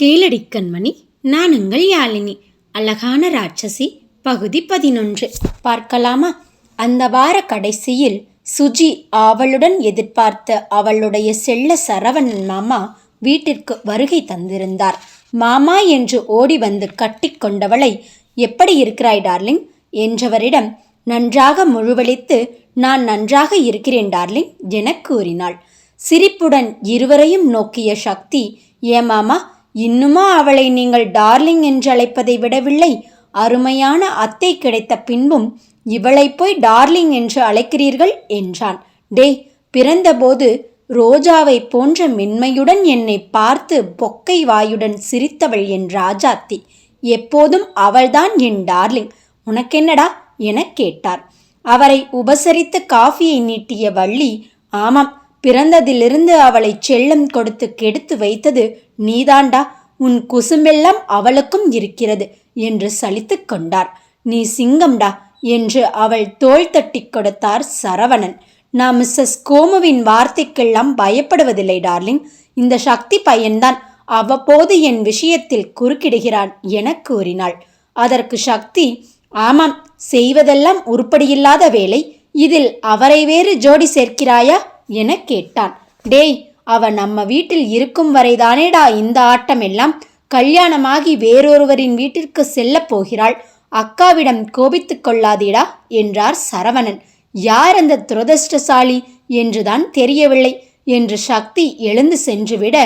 கீழடி கண்மணி நான் உங்கள் யாழினி. அழகான ராட்சசி பகுதி பதினொன்று. பார்க்கலாமா? அந்த வார கடைசியில் சுஜி ஆவலுடன் எதிர்பார்த்த அவளுடைய செல்ல சரவணன் மாமா வீட்டிற்கு வருகை தந்திருந்தார். மாமா என்று ஓடி வந்து கட்டிக்கொண்டவளை எப்படி இருக்கிறாய் டார்லிங்? என்றவரிடம் நன்றாக முழுவளித்து நான் நன்றாக இருக்கிறேன் டார்லிங் என கூறினாள். சிரிப்புடன் இருவரையும் நோக்கிய சக்தி ஏமாமா இன்னுமா அவளை நீங்கள் டார்லிங் என்று அழைப்பதை விடவில்லை. அருமையான அத்தை கிடைத்த பின்பும் இவளை போய் டார்லிங் என்று அழைக்கிறீர்கள் என்றான். டேய் பிறந்தபோது ரோஜாவை போன்ற மென்மையுடன் என்னை பார்த்து பொக்கை வாயுடன் சிரித்தவள் என் ராஜாத்தி. எப்போதும் அவள்தான் என் டார்லிங். உனக்கென்னடா? எனக் கேட்டார். அவரை உபசரித்து காஃபியை நீட்டிய வள்ளி ஆமாம் பிறந்ததிலிருந்து அவளை செல்லம் கொடுத்து கெடுத்து வைத்தது நீதாண்டா. உன் குசும்பெல்லாம் அவளுக்கும் இருக்கிறது என்று சலித்து கொண்டார். நீ சிங்கம்டா என்று அவள் தோள் தட்டிக் கொடுத்தார் சரவணன். நான் மிஸ்ஸஸ் கோமுவின் வார்த்தைக்கெல்லாம் பயப்படுவதில்லை டார்லிங். இந்த சக்தி பையன்தான். அவ்வப்போது என் விஷயத்தில் குறுக்கிடுகிறான் எனக் கூறினாள். அதற்கு சக்தி ஆமாம் செய்வதெல்லாம் உருப்படியில்லாத வேலை. இதில் அவரை வேறு ஜோடி சேர்க்கிறாயா? எனக் கேட்டான். டேய் அவ நம்ம வீட்டில் இருக்கும் வரைதானேடா இந்த ஆட்டமெல்லாம். கல்யாணமாகி வேறொருவரின் வீட்டிற்கு செல்லப் போகிறாள். அக்காவிடம் கோபித்து கொள்ளாதீடா என்றார் சரவணன். யார் அந்த துரதிருஷ்டசாலி என்றுதான் தெரியவில்லை என்று சக்தி எழுந்து சென்றுவிட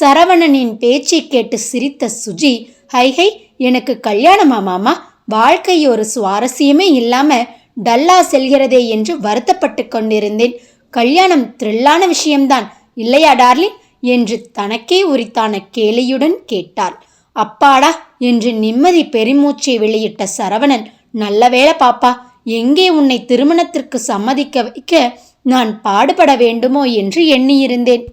சரவணனின் பேச்சை கேட்டு சிரித்த சுஜி ஹைஹை எனக்கு கல்யாணமா மாமா? வாழ்க்கை ஒரு சுவாரஸ்யமே இல்லாம டல்லா செல்கிறதே என்று வருத்தப்பட்டு கொண்டிருந்தேன். கல்யாணம் த்ரில்லான விஷயம்தான். இல்லையா டார்லிங் என்று தனக்கே உரித்தான கேலியுடன் கேட்டாள். அப்பாடா என்று நிம்மதி பெருமூச்சை வெளியிட்ட சரவணன் நல்ல வேளை பாப்பா எங்கே உன்னை திருமணத்திற்கு சம்மதிக்க வைக்க நான் பாடுபட வேண்டுமோ என்று எண்ணியிருந்தேன்.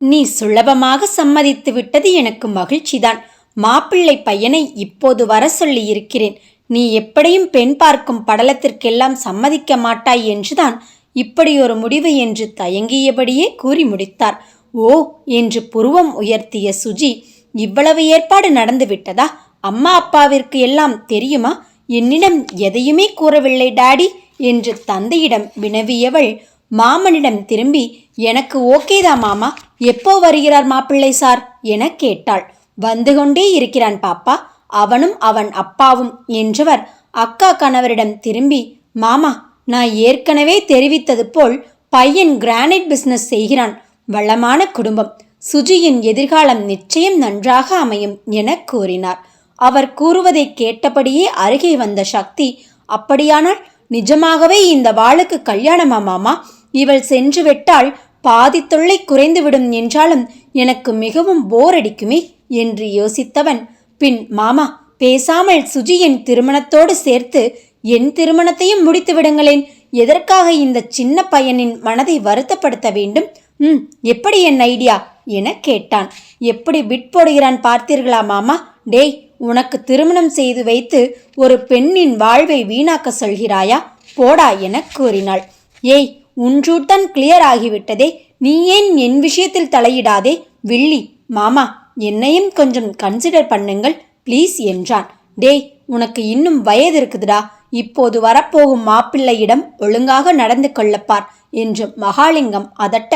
நீ சுலபமாக சம்மதித்து விட்டது எனக்கு மகிழ்ச்சிதான். மாப்பிள்ளை பையனை இப்போது வர சொல்லி இருக்கிறேன் நீ எப்படியும் பெண் பார்க்கும் படலத்திற்கெல்லாம் சம்மதிக்க மாட்டாய் என்றுதான் இப்படி ஒரு முடிவு என்று தயங்கியபடியே கூறி முடித்தார். ஓ என்று புருவம் உயர்த்திய சுஜி இவ்வளவு ஏற்பாடு நடந்துவிட்டதா அம்மா அப்பாவிற்கு எல்லாம் தெரியுமா? என்னிடம் எதையுமே கூறவில்லை டாடி என்று தந்தையிடம் வினவியவள் மாமனிடம் திரும்பி எனக்கு ஓகேதா மாமா எப்போ வருகிறார் மாப்பிள்ளை சார்? என கேட்டாள். வந்து கொண்டே இருக்கிறான் பாப்பா அவனும் அவன் அப்பாவும் என்றவர் அக்கா கணவரிடம் திரும்பி மாமா நான் ஏற்கனவே தெரிவித்தது போல் பையன் கிரானைட் பிஸ்னஸ் செய்கிறான். வளமான குடும்பம். சுஜியின் எதிர்காலம் நிச்சயம் நன்றாக அமையும் என கூறினார். அவர் கூறுவதை கேட்டபடியே அருகே வந்த சக்தி அப்படியானால் நிஜமாகவே இந்த வாளுக்கு கல்யாணமா மாமா? இவள் சென்று விட்டால் பாதி தொல்லை குறைந்துவிடும் என்றாலும் எனக்கு மிகவும் போர் அடிக்குமே என்று யோசித்தவன். பின் மாமா பேசாமல் சுஜியின் திருமணத்தோடு சேர்த்து என் திருமணத்தையும் முடித்து விடுங்களேன். எதற்காக இந்த சின்ன பையனின் மனதை வருத்தப்படுத்த வேண்டும்? ம் எப்படி என் ஐடியா? என கேட்டான். எப்படி பிட் போடுகிறான் பார்த்தீர்களா மாமா? டேய் உனக்கு திருமணம் செய்து வைத்து ஒரு பெண்ணின் வாழ்வை வீணாக்க சொல்கிறாயா? போடா என கூறினாள். ஏய் உன்றூட்டன் கிளியர் ஆகிவிட்டதே. நீ ஏன் என் விஷயத்தில் தலையிடாதே? வில்லி மாமா என்னையும் கொஞ்சம் கன்சிடர் பண்ணுங்கள் ப்ளீஸ் என்றான். டேய் உனக்கு இன்னும் வயது இருக்குதுடா. இப்போது வரப்போகும் மாப்பிள்ளையிடம் ஒழுங்காக நடந்து கொள்ளப்பார் என்று மகாலிங்கம் அதட்ட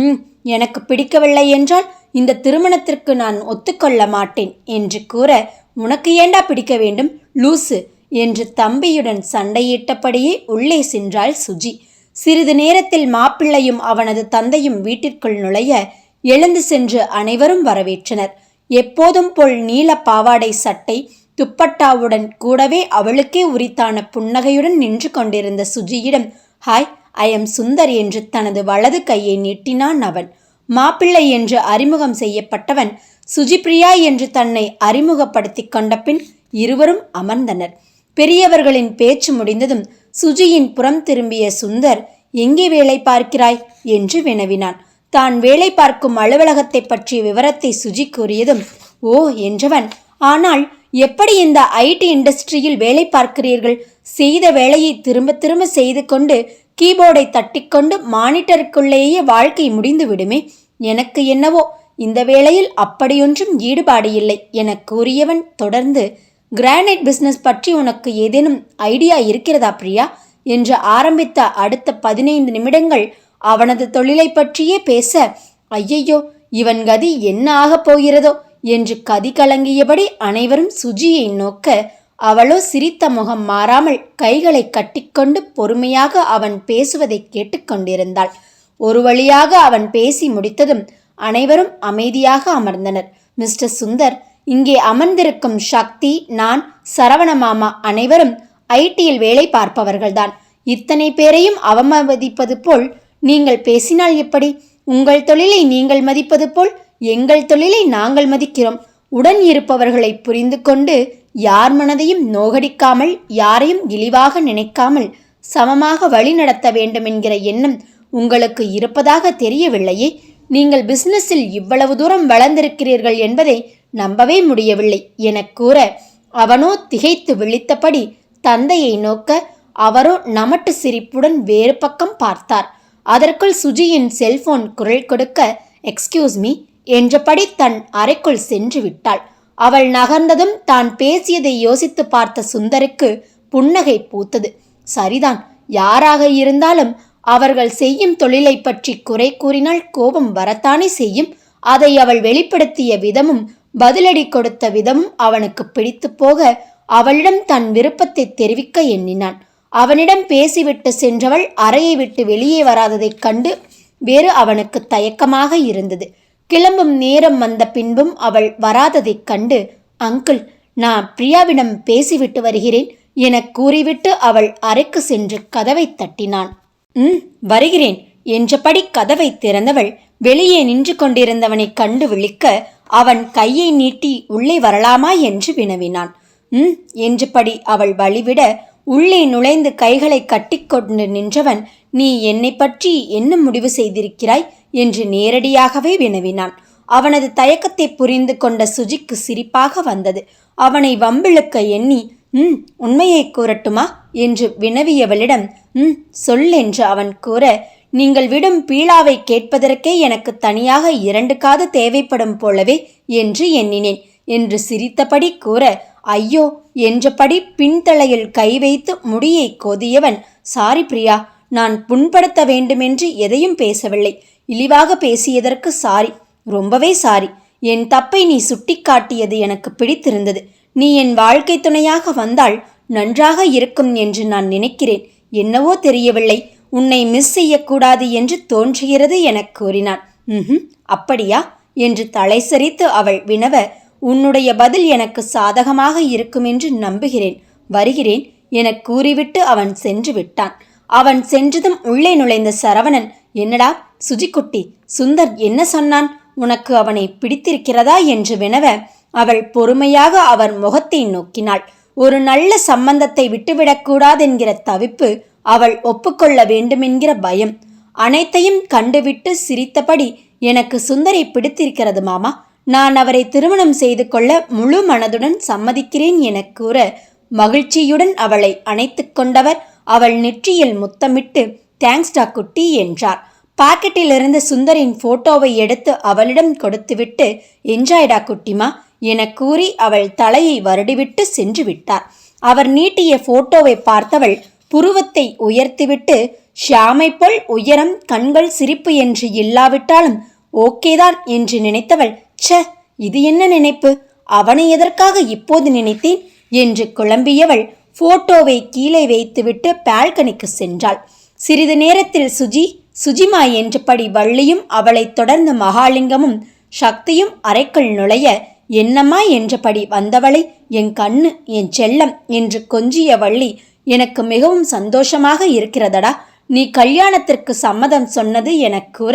ம் எனக்கு பிடிக்கவில்லை என்றால் இந்த திருமணத்திற்கு நான் ஒத்துக்கொள்ள மாட்டேன் என்று கூற உனக்கு ஏண்டா பிடிக்க வேண்டும் லூசு என்று தம்பியுடன் சண்டையிட்டபடியே உள்ளே சென்றாள் சுஜி. சிறிது நேரத்தில் மாப்பிள்ளையும் அவனது தந்தையும் வீட்டிற்குள் நுழைய எழுந்து சென்று அனைவரும் வரவேற்றனர். எப்போதும் போல் நீல பாவாடை சட்டை துப்பட்டாவுடன் கூடவே அவளுக்கே உரித்தான புன்னகையுடன் நின்று கொண்டிருந்த சுஜியிடம் ஹாய் ஐ எம் சுந்தர் என்று தனது வலது கையை நீட்டினான் அவன். மாப்பிள்ளை என்று அறிமுகம் செய்யப்பட்டவன் சுஜிப்ரியா என்று தன்னை அறிமுகப்படுத்திக் கொண்ட பின் இருவரும் அமர்ந்தனர். பெரியவர்களின் பேச்சு முடிந்ததும் சுஜியின் புறம் திரும்பிய சுந்தர் எங்கே வேலை பார்க்கிறாய்? என்று வினவினான். தான் வேலை பார்க்கும் அலுவலகத்தை பற்றிய விவரத்தை சுஜி கூறியதும் ஓ என்றவன். ஆனால் எப்படி இந்த ஐடி இண்டஸ்ட்ரியில் வேலை பார்க்கிறீர்கள்? செய்த வேலையை திரும்ப திரும்ப செய்து கொண்டு கீபோர்டை தட்டிக்கொண்டு மானிட்டருக்குள்ளேயே வாழ்க்கை முடிந்து விடுமே? எனக்கு என்னவோ? இந்த வேளையில் அப்படியொன்றும் ஈடுபாடு இல்லை எனக் கூறியவன் தொடர்ந்து கிரானைட் பிஸ்னஸ் பற்றி உனக்கு ஏதேனும் ஐடியா இருக்கிறதா பிரியா? என்று ஆரம்பித்த அடுத்த பதினைந்து நிமிடங்கள் அவனது தொழிலை பற்றியே பேச ஐயையோ இவன் கதி என்ன ஆகப் போகிறதோ? என்று கதி கலங்கியபடி அனைவரும் சுஜியை நோக்க அவளோ சிரித்த முகம் மாறாமல் கைகளை கட்டிக்கொண்டு பொறுமையாக அவன் பேசுவதை கேட்டுக்கொண்டிருந்தாள். ஒரு வழியாக அவன் பேசி முடித்ததும் அனைவரும் அமைதியாக அமர்ந்தனர். மிஸ்டர் சுந்தர் இங்கே அமர்ந்திருக்கும் சக்தி நான் சரவண மாமா அனைவரும் ஐடியில் வேலை பார்ப்பவர்கள்தான். இத்தனை பேரையும் அவமதிப்பது போல் நீங்கள் பேசினால் எப்படி? உங்கள் தொழிலை நீங்கள் மதிப்பது போல் எங்கள் தொழிலை நாங்கள் மதிக்கிறோம். உடன் இருப்பவர்களை புரிந்து கொண்டு யார் மனதையும் நோகடிக்காமல் யாரையும் இழிவாக நினைக்காமல் சமமாக வழிநடத்த வேண்டும் என்கிற எண்ணம் உங்களுக்கு இருப்பதாக தெரியவில்லையே? நீங்கள் பிசினஸில் இவ்வளவு தூரம் வளர்ந்திருக்கிறீர்கள் என்பதை நம்பவே முடியவில்லை என கூற அவனோ திகைத்து விழித்தபடி தந்தையை நோக்க அவரோ நமட்டு சிரிப்புடன் வேறு பக்கம் பார்த்தார். அதற்குள் சுஜியின் செல்போன் குரல் கொடுக்க எக்ஸ்கியூஸ் மீ என்றபடி தன் அறைக்குள் சென்று விட்டாள் அவள் நகர்ந்ததும் தான் பேசியதை யோசித்து பார்த்த சுந்தருக்கு புன்னகை பூத்தது. சரிதான் யாராக இருந்தாலும் அவர்கள் செய்யும் தொழிலை பற்றி குறை கூறினால் கோபம் வரத்தானே செய்யும். அதை அவள் வெளிப்படுத்திய விதமும் பதிலடி கொடுத்த விதமும் அவனுக்கு பிடித்து போக அவளிடம் தன் விருப்பத்தை தெரிவிக்க எண்ணினான். அவனிடம் பேசிவிட்டு சென்றவள் அறையை விட்டு வெளியே வராததைக் கண்டு வேறு அவனுக்கு தயக்கமாக இருந்தது. கிளம்பும் நேரம் வந்த பின்பும் அவள் வராததைக் கண்டு அங்கிள் நான் பிரியாவிடம் பேசிவிட்டு வருகிறேன் எனக் கூறிவிட்டு அவள் அறைக்கு சென்று கதவை தட்டினான். ம் வருகிறேன் என்றபடி கதவை திறந்தவள் வெளியே நின்று கொண்டிருந்தவனை கண்டு விழிக்க அவன் கையை நீட்டி உள்ளே வரலாமா? என்று வினவினான். ம் என்றபடி அவள் வழிவிட உள்ளே நுழைந்து கைகளை கட்டிக்கொண்டு நின்றவன் நீ என்னை பற்றி என்ன முடிவு செய்திருக்கிறாய்? என்று நேரடியாகவே வினவினான். அவனது தயக்கத்தை புரிந்து கொண்ட சுஜிக்கு சிரிப்பாக வந்தது. அவனை வம்பிழுக்க எண்ணி ம் உண்மையை கூறட்டுமா? என்று வினவியவளிடம் ம் சொல் என்று அவன் கூற நீங்கள் விடும் பீலாவை கேட்பதற்கே எனக்கு தனியாக இரண்டு காது தேவைப்படும் போலவே என்று எண்ணினேன் என்று சிரித்தபடி கூற ஐயோ என்றபடி பின்தலையில் கை வைத்து முடியை கோதியவன் சாரி பிரியா நான் புண்படுத்த வேண்டுமென்று எதையும் பேசவில்லை. இழிவாக பேசியதற்கு சாரி. ரொம்பவே சாரி. என் தப்பை நீ சுட்டிக்காட்டியது எனக்கு பிடித்திருந்தது. நீ என் வாழ்க்கை துணையாக வந்தால் நன்றாக இருக்கும் என்று நான் நினைக்கிறேன். என்னவோ தெரியவில்லை. உன்னை மிஸ் செய்யக்கூடாது என்று தோன்றுகிறது எனக் கூறினான். ம் அப்படியா? என்று தலை சரித்து அவள் வினவ உன்னுடைய பதில் எனக்கு சாதகமாக இருக்கும் என்று நம்புகிறேன். வருகிறேன் எனக் கூறிவிட்டு அவன் சென்று விட்டான். அவன் சென்றதும் உள்ளே நுழைந்த சரவணன் என்னடா? சுஜிக்குட்டி சுந்தர் என்ன சொன்னான்? உனக்கு அவனை பிடித்திருக்கிறதா? என்று வினவ அவள் பொறுமையாக அவர் முகத்தை நோக்கினாள். ஒரு நல்ல சம்பந்தத்தை விட்டுவிடக்கூடாதென்கிற தவிப்பு அவள் ஒப்புக்கொள்ள வேண்டுமென்கிற பயம். அனைத்தையும் கண்டுவிட்டு சிரித்தபடி எனக்கு சுந்தரை பிடித்திருக்கிறது மாமா. நான் அவரை திருமணம் செய்து கொள்ள முழு மனதுடன் சம்மதிக்கிறேன் என கூற மகிழ்ச்சியுடன் அவளை அணைத்து கொண்டவர் அவள் நெற்றியில் முத்தமிட்டு தேங்க்ஸ்டா குட்டி என்றார். பாக்கெட்டிலிருந்து சுந்தரின் போட்டோவை எடுத்து அவளிடம் கொடுத்துவிட்டு என்ஜாய்டா குட்டிமா என கூறி அவள் தலையை வருடிவிட்டு சென்று விட்டார். அவர் நீட்டிய போட்டோவை பார்த்தவள் புருவத்தை உயர்த்திவிட்டு ஷியாமை போல் உயரம் கண்கள் சிரிப்பு என்று இல்லாவிட்டாலும் ஓகேதான் என்று நினைத்தவள் ச்ச இது என்ன நினைப்பு? அவனை எதற்காக இப்போது நினைத்தேன்? என்று குழம்பியவள் போட்டோவை கீழே வைத்துவிட்டு பால்கனிக்கு சென்றாள். சிறிது நேரத்தில் சுஜி சுஜிமா என்றபடி வள்ளியும் அவளைத் தொடர்ந்து மகாலிங்கமும் சக்தியும் அறைக்குள் நுழைய என்னம்மா என்றபடி வந்தவளை? என் கண்ணு என் செல்லம் என்று கொஞ்சிய வள்ளி எனக்கு மிகவும் சந்தோஷமாக இருக்கிறதடா. நீ கல்யாணத்திற்கு சம்மதம் சொன்னது எனக் கூற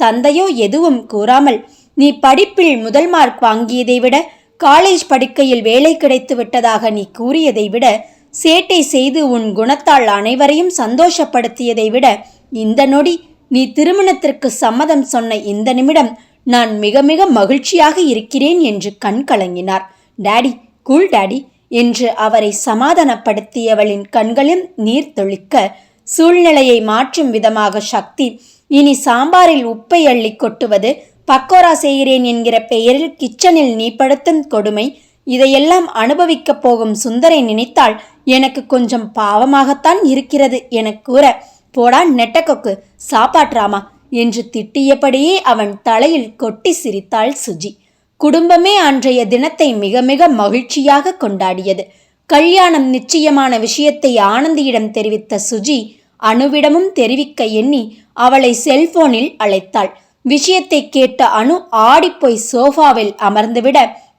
தந்தையோ எதுவும் கூறாமல் நீ படிப்பில் முதல் மார்க் வாங்கியதை விட காலேஜ் படிக்கையில் வேலை கிடைத்து விட்டதாக நீ கூறியதை விட சேட்டை செய்து உன் குணத்தால் அனைவரையும் சந்தோஷப்படுத்தியதை விட இந்த நொடி நீ திருமணத்திற்கு சம்மதம் சொன்ன இந்த நிமிடம் நான் மிக மிக மகிழ்ச்சியாக இருக்கிறேன் என்று கண் கலங்கினார். டாடி கூல் டாடி என்று அவரை சமாதானப்படுத்தியவளின் கண்களில் நீர் தொளிக்க சூழ்நிலையை மாற்றும் விதமாக சக்தி இனி சாம்பாரில் உப்பை அள்ளி கொட்டுவது பக்கோரா செய்கிறேன் என்கிற பெயரில் கிச்சனில் நீ படுத்தும் கொடுமை இதையெல்லாம் அனுபவிக்கப் போகும் சுந்தரை நினைத்தால் எனக்கு கொஞ்சம் பாவமாகத்தான் இருக்கிறது எனக் கூற போடா நெட்டக்கொக்கு சாப்பாட்ராமா என்று திட்டியபடியே அவன் தலையில் கொட்டி சிரித்தாள் சுஜி. குடும்பமே அன்றைய தினத்தை மிக மிக மகிழ்ச்சியாக கொண்டாடியது. கல்யாணம் நிச்சயமான விஷயத்தை ஆனந்தியிடம் தெரிவித்த சுஜி அணுவிடமும் தெரிவிக்க எண்ணி அவளை செல்போனில் அழைத்தாள். விஷயத்தை கேட்ட அணு ஆடிப்போய் சோஃபாவில் அமர்ந்துவிட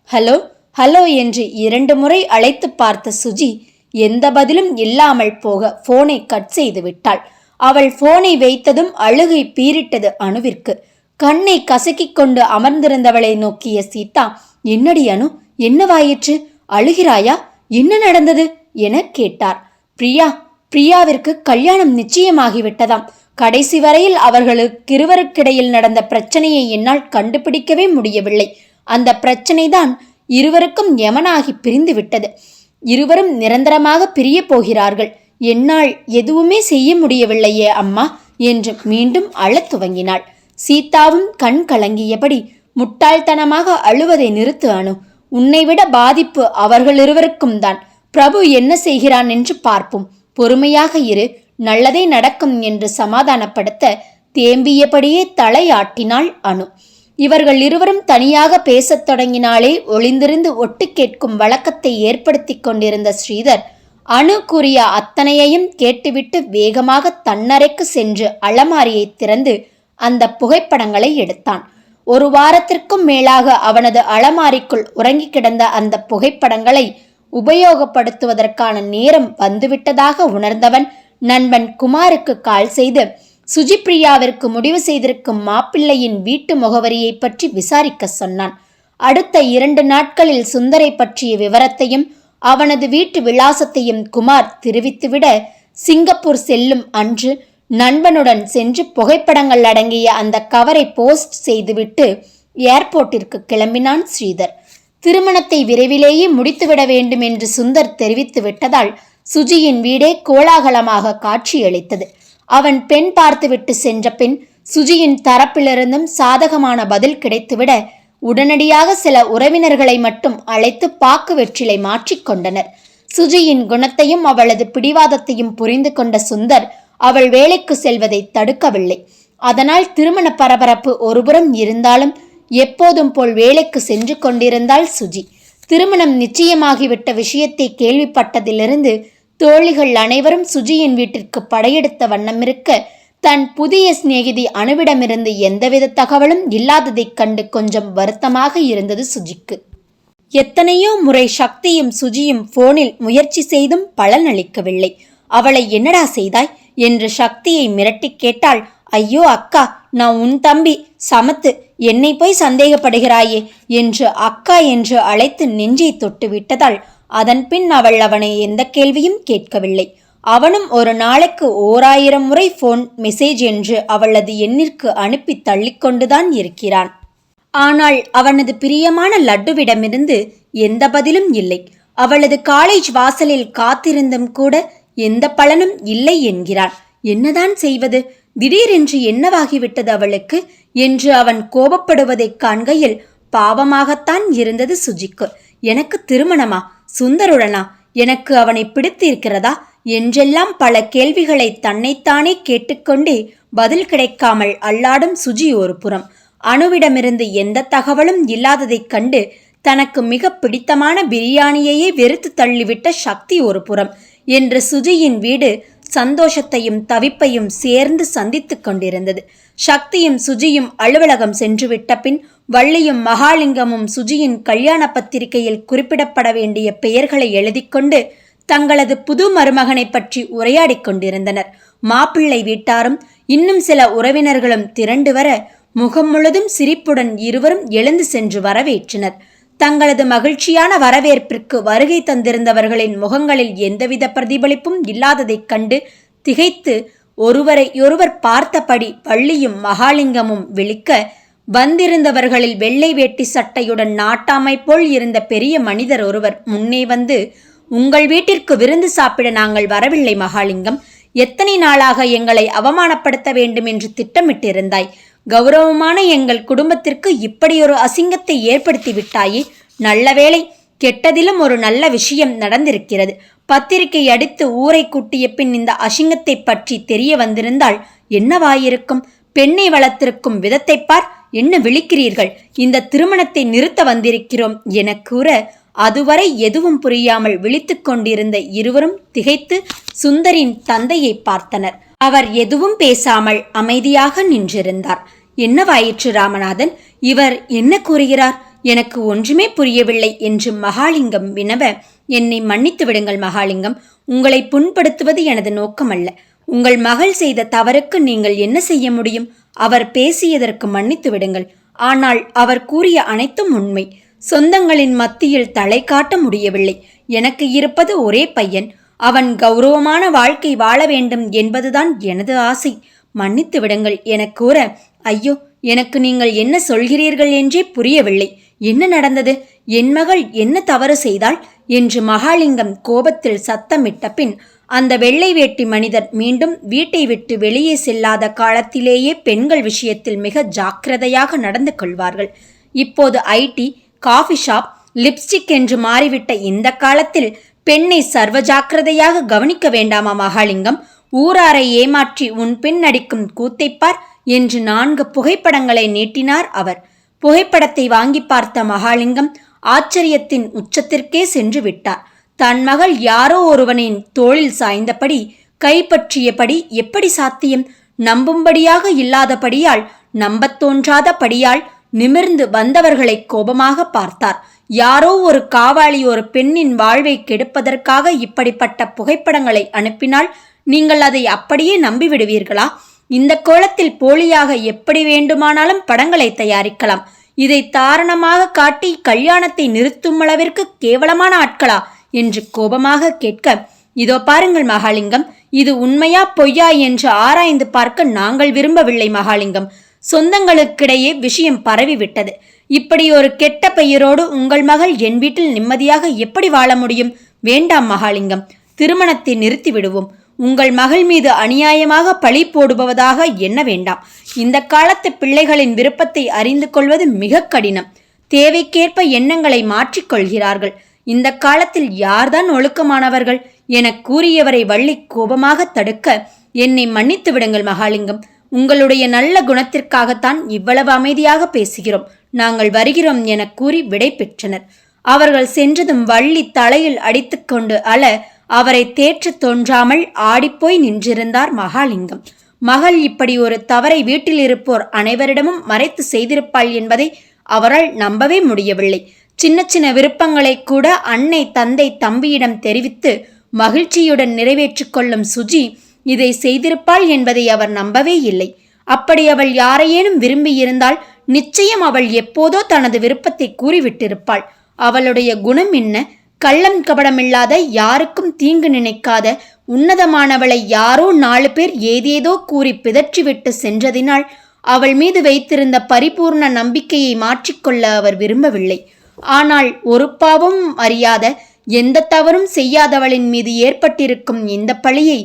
ஹலோ ஹலோ என்று இரண்டு முறை அழைத்து பார்த்த சுஜி எந்த பதிலும் இல்லாமல் போக போனை கட் செய்து விட்டாள். அவள் போனை வைத்ததும் அழுகை பீரிட்டது அணுவிற்கு. கண்ணை கசக்கிக் கொண்டு அமர்ந்திருந்தவளை நோக்கிய சீதா என்னடி அனு என்னவாயிற்று அழுகிறாயா? என்ன நடந்தது? என கேட்டார். பிரியா பிரியாவிற்கு கல்யாணம் நிச்சயமாகிவிட்டதாம். கடைசி வரையில் அவர்களுக்கிருவருக்கிடையில் நடந்த பிரச்சனையை என்னால் கண்டுபிடிக்கவே முடியவில்லை. அந்த பிரச்சனைதான் இருவருக்கும் யமனாகி பிரிந்து விட்டது இருவரும் நிரந்தரமாக பிரியப் போகிறார்கள். என்னால் எதுவுமே செய்ய முடியவில்லையே அம்மா என்று மீண்டும் அழத் துவங்கினாள். சீதாவும் கண் கலங்கியபடி முட்டாள்தனமாக அழுவதை நிறுத்து அனு. உன்னை விட பாதிப்பு அவர்கள் இருவருக்கும் தான். பிரபு என்ன செய்கிறான் என்று பார்ப்போம். பொறுமையாக இரு. நல்லதே நடக்கும் என்று சமாதானப்படுத்த தேம்பியபடியே தலையாட்டினாள் அனு. இவர்கள் இருவரும் தனியாக பேசத் தொடங்கினாலே ஒளிந்திருந்து ஒட்டு கேட்கும் வழக்கத்தை ஏற்படுத்தி கொண்டிருந்த ஸ்ரீதர் அணு கூறிய அத்தனையையும் கேட்டுவிட்டு வேகமாக தன்னறைக்கு சென்று அலமாரியை திறந்து அந்த புகைப்படங்களை எடுத்தான். ஒரு வாரத்திற்கும் மேலாக அவனது அலமாரிக்குள் உறங்கி கிடந்த அந்த புகைப்படங்களை உபயோகப்படுத்துவதற்கான நேரம் வந்துவிட்டதாக உணர்ந்தவன் நண்பன் குமாருக்கு கால் செய்து சுஜிப்ரியாவிற்கு முடிவு செய்திருக்கும் மாப்பிள்ளையின் வீட்டு முகவரியை பற்றி விசாரிக்க சொன்னான். அடுத்த இரண்டு நாட்களில் சுந்தரை பற்றிய விவரத்தையும் அவனது வீட்டு விலாசத்தையும் குமார் தெரிவித்துவிட சிங்கப்பூர் செல்லும் அன்று நண்பனுடன் சென்று புகைப்படங்கள் அடங்கிய அந்த கவரை போஸ்ட் செய்துவிட்டு ஏர்போர்ட்டிற்கு கிளம்பினான் ஸ்ரீதர். திருமணத்தை விரைவிலேயே முடித்துவிட வேண்டும் என்று சுந்தர் தெரிவித்து விட்டதால் சுஜியின் வீடே கோலாகலமாக காட்சியளித்தது. அவன் பெண் பார்த்துவிட்டு சென்ற பின் சுஜியின் தரப்பிலிருந்தும் சாதகமான பதில் கிடைத்துவிட உடனடியாக சில உறவினர்களை மட்டும் அழைத்து பாக்கு வெற்றிலை மாற்றிக்கொண்டனர் சுஜியின் குணத்தையும் அவளது பிடிவாதத்தையும் புரிந்து கொண்ட சுந்தர் அவள் வேலைக்கு செல்வதை தடுக்கவில்லை. அதனால் திருமண பரபரப்பு ஒருபுறம் இருந்தாலும் எப்போதும் போல் வேலைக்கு சென்று கொண்டிருந்தாள் சுஜி. திருமணம் நிச்சயமாகிவிட்ட விஷயத்தை கேள்விப்பட்டதிலிருந்து தோழிகள் அனைவரும் சுஜியின் வீட்டிற்கு படையெடுத்த வண்ணமிருக்க தன் புதிய சிநேகிதி அணுவிடமிருந்து எந்தவித தகவலும் இல்லாததைக் கண்டு கொஞ்சம் வருத்தமாக இருந்தது சுஜிக்கு. எத்தனையோ முறை சக்தியும் சுஜியும் போனில் முயற்சி செய்தும் பலனளிக்கவில்லை அவளை என்னடா செய்தாய்? என்று சக்தியை மிரட்டி கேட்டாள். ஐயோ அக்கா நான் உன் தம்பி. சமத்து என்னை போய் சந்தேகப்படுகிறாயே? என்று அக்கா என்று அழைத்து நெஞ்சை தொட்டு விட்டதால் அதன்பின் அவள் அவனை எந்த கேள்வியும் கேட்கவில்லை. அவனும் ஒரு நாளைக்கு ஓராயிரம் முறை ஃபோன் மெசேஜ் என்று அவளது எண்ணிற்கு அனுப்பி தள்ளிக்கொண்டுதான் இருக்கிறான். ஆனால் அவனது பிரியமான லட்டுவிடமிருந்து எந்த பதிலும் இல்லை. அவளது காலேஜ் வாசலில் காத்திருந்தும் கூட எந்த பலனும் இல்லை என்கிறான். என்னதான் செய்வது? திடீரென்று என்னவாகிவிட்டது அவளுக்கு? என்று அவன் கோபப்படுவதைக் காண்கையில் பாவமாகத்தான் இருந்தது சுஜிக்கு. எனக்கு திருமணமா? சுந்தருடனா? எனக்கு அவனை பிடித்திருக்கிறதா? என்றெல்லாம் பல கேள்விகளை தன்னைத்தானே கேட்டுக்கொண்டே பதில் கிடைக்காமல் அல்லாடும் சுஜி ஒரு புறம் அணுவிடமிருந்து எந்த தகவலும் இல்லாததைக் கண்டு தனக்கு மிக பிடித்தமான பிரியாணியையே வெறுத்து தள்ளிவிட்ட சக்தி ஒரு புறம் என்று சுஜியின் வீடு சந்தோஷத்தையும் தவிப்பையும் சேர்ந்து சந்தித்து கொண்டிருந்தது. சக்தியும் சுஜியும் அலுவலகம் சென்றுவிட்ட பின் வள்ளியும் மகாலிங்கமும் சுஜியின் கல்யாண பத்திரிகையில் குறிப்பிடப்பட வேண்டிய பெயர்களை எழுதிக்கொண்டு தங்களது புது மருமகனை பற்றி உரையாடிக் கொண்டிருந்தனர். மாப்பிள்ளை வீட்டாரும் இன்னும் சில உறவினர்களும் திரண்டு வர முகம் முழுதும் சிரிப்புடன் இருவரும் எழுந்து சென்று வரவேற்றனர். தங்களது மகிழ்ச்சியான வரவேற்பிற்கு வருகை தந்திருந்தவர்களின் முகங்களில் எந்தவித பிரதிபலிப்பும் இல்லாததைக் கண்டு திகைத்து ஒருவரை ஒருவர் பார்த்தபடி வள்ளியும் மகாலிங்கமும் விழிக்க வந்திருந்தவர்களில் வெள்ளை வேட்டி சட்டையுடன் நாட்டாமை போல் இருந்த பெரிய மனிதர் ஒருவர் முன்னே வந்து உங்கள் வீட்டிற்கு விருந்து சாப்பிட நாங்கள் வரவில்லை மகாலிங்கம். எத்தனை நாளாக எங்களை அவமானப்படுத்த வேண்டும் என்று திட்டமிட்டிருந்தாய். கௌரவமான எங்கள் குடும்பத்திற்கு இப்படியொரு அசிங்கத்தை ஏற்படுத்தி விட்டாயே. நல்ல வேளை கெட்டதிலும் ஒரு நல்ல விஷயம் நடந்திருக்கிறது. பத்திரிகை அடித்து ஊரை கூட்டிய பின் இந்த அசிங்கத்தை பற்றி தெரிய வந்திருந்தால் என்னவாயிருக்கும்? பெண்ணை வளர்த்திருக்கும் விதத்தை பார். என்ன விழிக்கிறீர்கள்? இந்த திருமணத்தை நிறுத்த வந்திருக்கிறோம் என கூற அதுவரை எதுவும் புரியாமல் விழித்து கொண்டிருந்த இருவரும் திகைத்து சுந்தரின் தந்தையை பார்த்தனர். அவர் எதுவும் பேசாமல் அமைதியாக நின்றிருந்தார். என்னவாயிற்று ராமநாதன்? இவர் என்ன கூறுகிறார்? எனக்கு ஒன்றுமே புரியவில்லை என்று மகாலிங்கம் வினவ என்னை மன்னித்து விடுங்கள் மகாலிங்கம். உங்களை புண்படுத்துவது எனது நோக்கமல்ல. உங்கள் மகள் செய்த தவறுக்கு நீங்கள் என்ன செய்ய முடியும்? அவர் பேசியதற்கு மன்னித்து விடுங்கள். ஆனால் அவர் கூறிய அனைத்தும் உண்மை. சொந்தங்களின் மத்தியில் தலை காட்ட முடியவில்லை. எனக்கு இருப்பது ஒரே பையன். அவன் கௌரவமான வாழ்க்கை வாழ வேண்டும் என்பதுதான் எனது ஆசை. மன்னித்து விடுங்கள் என கூற ஐயோ எனக்கு நீங்கள் என்ன சொல்கிறீர்கள் என்றே புரியவில்லை. என்ன நடந்தது? என் மகள் என்ன தவறு செய்தாள்? என்று மகாலிங்கம் கோபத்தில் சத்தமிட்ட பின் அந்த வெள்ளை வேட்டி மனிதர் மீண்டும் வீட்டை விட்டு வெளியே செல்லாத காலத்திலேயே பெண்கள் விஷயத்தில் மிக ஜாக்கிரதையாக நடந்து கொள்வார்கள். இப்போது ஐடி காஃபி ஷாப் லிப்ஸ்டிக் என்று மாறிவிட்ட இந்த காலத்தில் பெண்ணை சர்வ ஜாக்கிரதையாக கவனிக்க வேண்டாமா மகாலிங்கம்? ஊராரை ஏமாற்றி உன் பின் நடிக்கும் கூத்தைப்பார் என்று நான்கு புகைப்படங்களை நீட்டினார் அவர். புகைப்படத்தை வாங்கி பார்த்த மகாலிங்கம் ஆச்சரியத்தின் உச்சத்திற்கே சென்று விட்டார். தன் மகள் யாரோ ஒருவனின் தோளில் சாய்ந்தபடி கைப்பற்றியபடி எப்படி சாத்தியம்? நம்பும்படியாக இல்லாதபடியால் நம்பத் தோன்றாதபடியால் நிமிர்ந்து வந்தவர்களை கோபமாக பார்த்தார். யாரோ ஒரு காவாளி ஒரு பெண்ணின் வாழ்வை கெடுப்பதற்காக இப்படிப்பட்ட புகைப்படங்களை அனுப்பினால் நீங்கள் அதை அப்படியே நம்பிவிடுவீர்களா? இந்த கோலத்தில் போலியாக எப்படி வேண்டுமானாலும் படங்களை தயாரிக்கலாம். இதை தாரணமாக காட்டி கல்யாணத்தை நிறுத்தும் அளவிற்கு கேவலமான ஆட்களா? என்று கோபமாக கேட்க இதோ பாருங்கள் மகாலிங்கம் இது உண்மையா பொய்யா என்று ஆராய்ந்து பார்க்க நாங்கள் விரும்பவில்லை மகாலிங்கம். சொந்தங்களுக்கிடையே விஷயம் பரவிவிட்டது. இப்படி ஒரு கெட்ட பெயரோடு உங்கள் மகள் என் வீட்டில் நிம்மதியாக எப்படி வாழ முடியும்? வேண்டாம் மகாலிங்கம். திருமணத்தை நிறுத்தி விடுவோம் உங்கள் மகள் மீது அநியாயமாக பழி போடுபவதாக எண்ண வேண்டாம்? இந்த காலத்து பிள்ளைகளின் விருப்பத்தை அறிந்து கொள்வது மிக கடினம். தேவைக்கேற்ப எண்ணங்களை மாற்றிக்கொள்கிறார்கள் இந்த காலத்தில் யார்தான் ஒழுக்கமானவர்கள்? என கூறியவரை வள்ளி கோபமாக தடுக்க என்னை மன்னித்து விடுங்கள் மகாலிங்கம். உங்களுடைய நல்ல குணத்திற்காகத்தான் இவ்வளவு அமைதியாக பேசுகிறோம். நாங்கள் வருகிறோம் என கூறி விடை பெற்றனர். அவர்கள் சென்றதும் வள்ளி தலையில் அடித்துக்கொண்டு அல அவரை தேற்று தோன்றாமல் ஆடிப்போய் நின்றிருந்தார் மகாலிங்கம். மகள் இப்படி ஒரு தவறை வீட்டில் இருப்போர் அனைவரிடமும் மறைத்து செய்திருப்பாள் என்பதை அவரால் நம்பவே முடியவில்லை. சின்ன சின்ன விருப்பங்களை கூட அன்னை தந்தை தம்பியிடம் தெரிவித்து மகிழ்ச்சியுடன் நிறைவேற்றிக் கொள்ளும் சுஜி இதை செய்திருப்பாள் என்பதை அவர் நம்பவே இல்லை. அப்படி அவள் யாரையேனும் விரும்பியிருந்தால் நிச்சயம் அவள் எப்போதோ தனது விருப்பத்தை கூறிவிட்டிருப்பாள். அவளுடைய குணம் என்ன? கள்ளம் கபடமில்லாத யாருக்கும் தீங்கு நினைக்காத உன்னதமானவளை யாரோ நாலு பேர் ஏதேதோ கூறி பிதற்றிவிட்டு சென்றதினால் அவள் மீது வைத்திருந்த பரிபூர்ண நம்பிக்கையை மாற்றிக்கொள்ள அவர் விரும்பவில்லை. ஆனால் ஒரு பாவம் அறியாத எந்த தவறும் செய்யாதவளின் மீது ஏற்பட்டிருக்கும் இந்த பழியை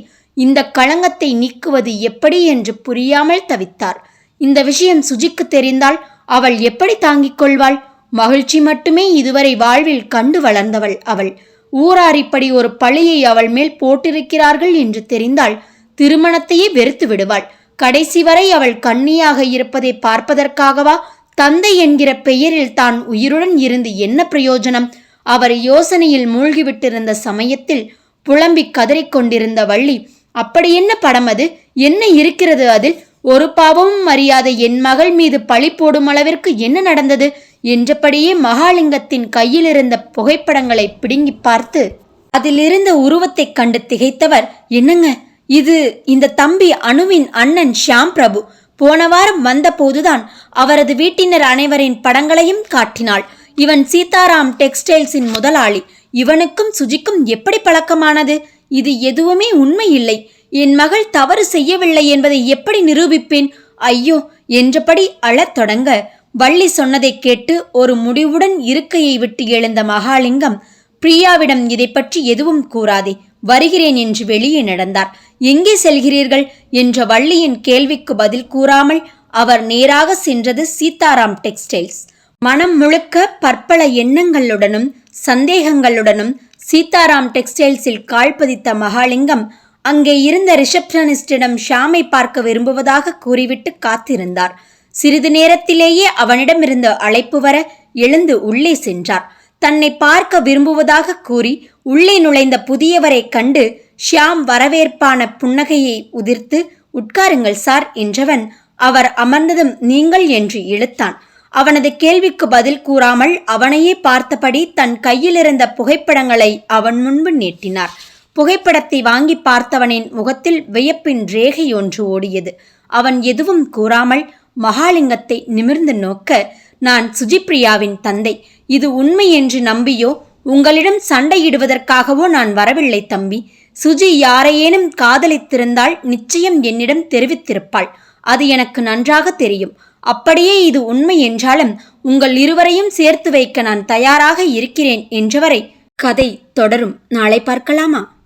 இந்த களங்கத்தை நீக்குவது எப்படி என்று புரியாமல் தவித்தார். இந்த விஷயம் சுஜிக்கு தெரிந்தால் அவள் எப்படி தாங்கிக் கொள்வாள்? மகிழ்ச்சி மட்டுமே இதுவரை வாழ்வில் கண்டு வளர்ந்தவள் அவள். ஊரார் இப்படி ஒரு பழியை அவள் மேல் போட்டிருக்கிறார்கள் என்று தெரிந்தால் திருமணத்தையே வெறுத்து விடுவாள். கடைசி வரை அவள் கண்ணியாக இருப்பதை பார்ப்பதற்காகவா? தந்தை என்கிற பெயரில் தான் உயிருடன் இருந்து என்ன பிரயோஜனம்? அவர் யோசனையில் மூழ்கிவிட்டிருந்த சமயத்தில் புலம்பி கதறிக்கொண்டிருந்த வள்ளி அப்படி என்ன படம் அது? என்ன இருக்கிறது அதில்? ஒரு பாவமும் அறியாத என் மகள் மீது பழி போடும் அளவிற்கு என்ன நடந்தது? என்றபடியே மகாலிங்கத்தின் கையிலிருந்த புகைப்படங்களை பிடுங்கி பார்த்து அதிலிருந்த உருவத்தைக் கண்டு திகைத்தவர் என்னங்க? இது இந்த தம்பி அணுவின் அண்ணன் ஷியாம் பிரபு. போன வாரம் வந்தபோதுதான் அவரது வீட்டினர் அனைவரின் படங்களையும் காட்டினாள். இவன் சீதாராம் டெக்ஸ்டைல்ஸின் முதலாளி. இவனுக்கும் சுஜிக்கும் எப்படி பழக்கமானது? இது எதுவுமே உண்மையில்லை. என் மகள் தவறு செய்யவில்லை என்பதை எப்படி நிரூபிப்பேன்? ஐயோ என்றபடி அழத் தொடங்க. வள்ளி சொன்னதைக் கேட்டு ஒரு முடிவுடன் இருக்கையை விட்டு எழுந்த மகாலிங்கம் பிரியாவிடம் இதை பற்றி எதுவும் கூறாதே வருகிறேன் என்று வெளியே நடந்தார். எங்கே செல்கிறீர்கள்? என்ற வள்ளியின் கேள்விக்கு பதில் கூறாமல் அவர் நேராக சென்றது சீதாராம் டெக்ஸ்டைல்ஸ். மனம் முழுக்க பற்பல எண்ணங்களுடனும் சந்தேகங்களுடனும் சீதாராம் டெக்ஸ்டைல்ஸில் கால் பதித்த மகாலிங்கம் அங்கே இருந்த ரிசப்ஷனிஸ்டிடம் ஷாமை பார்க்க விரும்புவதாக கூறிவிட்டு காத்திருந்தார். சிறிது நேரத்திலேயே அவனிடமிருந்த அழைப்பு வர எழுந்து உள்ளே சென்றார். தன்னை பார்க்க விரும்புவதாக கூறி உள்ளே நுழைந்த புதியவரைக் கண்டு ஷியாம் வரவேற்பான புன்னகையை உதிர்த்து உட்காருங்கள் சார் என்றவன் அவர் அமர்ந்ததும் நீங்கள் என்று இழுத்தான். அவனது கேள்விக்கு பதில் கூறாமல் அவனையே பார்த்தபடி தன் கையிலிருந்த புகைப்படங்களை அவன் முன்பு நீட்டினார். புகைப்படத்தை வாங்கி பார்த்தவனின் முகத்தில் வியப்பின் ரேகை ஒன்று ஓடியது. அவன் எதுவும் கூறாமல் மகாலிங்கத்தை நிமிர்ந்து நோக்க நான் சுஜிப்ரியாவின் தந்தை. இது உண்மை என்று நம்பியோ? உங்களிடம் சண்டையிடுவதற்காகவோ நான் வரவில்லை தம்பி. சுஜி யாரையேனும் காதலித்திருந்தால் நிச்சயம் என்னிடம் தெரிவித்திருப்பாள். அது எனக்கு நன்றாக தெரியும். அப்படியே இது உண்மை என்றாலும் உங்கள் இருவரையும் சேர்த்து வைக்க நான் தயாராக இருக்கிறேன் என்றவரை கதை தொடரும். நாளை பார்க்கலாமா?